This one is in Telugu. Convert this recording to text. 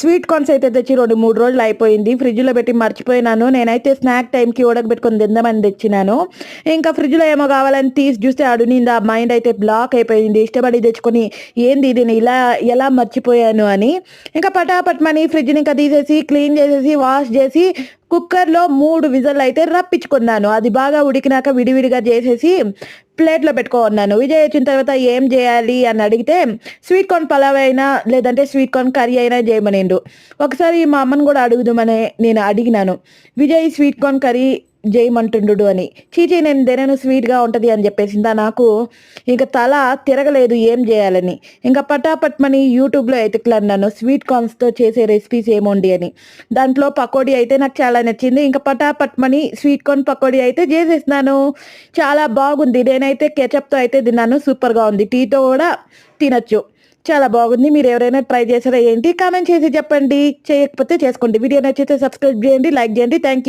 స్వీట్ కార్న్స్ అయితే తెచ్చి రెండు మూడు రోజులు అయిపోయింది. ఫ్రిడ్జ్లో పెట్టి మర్చిపోయినాను. నేనైతే స్నాక్ టైంకి ఉడకబెట్టుకొని తిందామని తెచ్చినాను. ఇంకా ఫ్రిడ్జ్లో ఏమో కావాలని తీసి చూస్తే అడునింది ఆ మైండ్ అయితే బ్లాక్ అయిపోయింది. ఇష్టపడి తెచ్చుకొని ఏంది ఇది ఇలా ఎలా మర్చిపోయాను అని. ఇంకా పటాపట్మని ఫ్రిడ్జ్ని ఇంకా తీసేసి క్లీన్ చేసేసి వాష్ చేసి కుక్కర్లో మూడు విజల్ అయితే రప్పించుకున్నాను. అది బాగా ఉడికినాక విడివిడిగా చేసేసి ప్లేట్లో పెట్టుకోన్నాను. విజయ్ వచ్చిన తర్వాత ఏం చేయాలి అని అడిగితే స్వీట్ కార్న్ పలావ్ అయినా లేదంటే స్వీట్ కార్న్ కర్రీ అయినా చేయమనిండు. ఒకసారి మా అమ్మని కూడా అడుగుదామని నేను అడిగినాను. విజయ్ స్వీట్ కార్న్ కర్రీ జయమంటుండు అని. చీచీ నేను తినను స్వీట్గా ఉంటుంది అని చెప్పేసిందా నాకు ఇంకా తల తిరగలేదు ఏం చేయాలని. ఇంకా పటాపట్మని యూట్యూబ్లో ఎతుకులన్నాను స్వీట్ కార్న్స్తో చేసే రెసిపీస్ ఏముండి అని. దాంట్లో పకోడీ అయితే నాకు చాలా నచ్చింది. ఇంకా పటాపట్మని స్వీట్ కార్న్ పకోడీ అయితే చేసేసినాను. చాలా బాగుంది. నేనైతే కెచప్తో అయితే తిన్నాను. సూపర్గా ఉంది. టీతో కూడా తినచ్చు. చాలా బాగుంది. మీరు ఎవరైనా ట్రై చేసారా ఏంటి? కామెంట్ చేసి చెప్పండి. చేయకపోతే చేసుకోండి. వీడియో నచ్చితే సబ్స్క్రైబ్ చేయండి లైక్ చేయండి. Thank you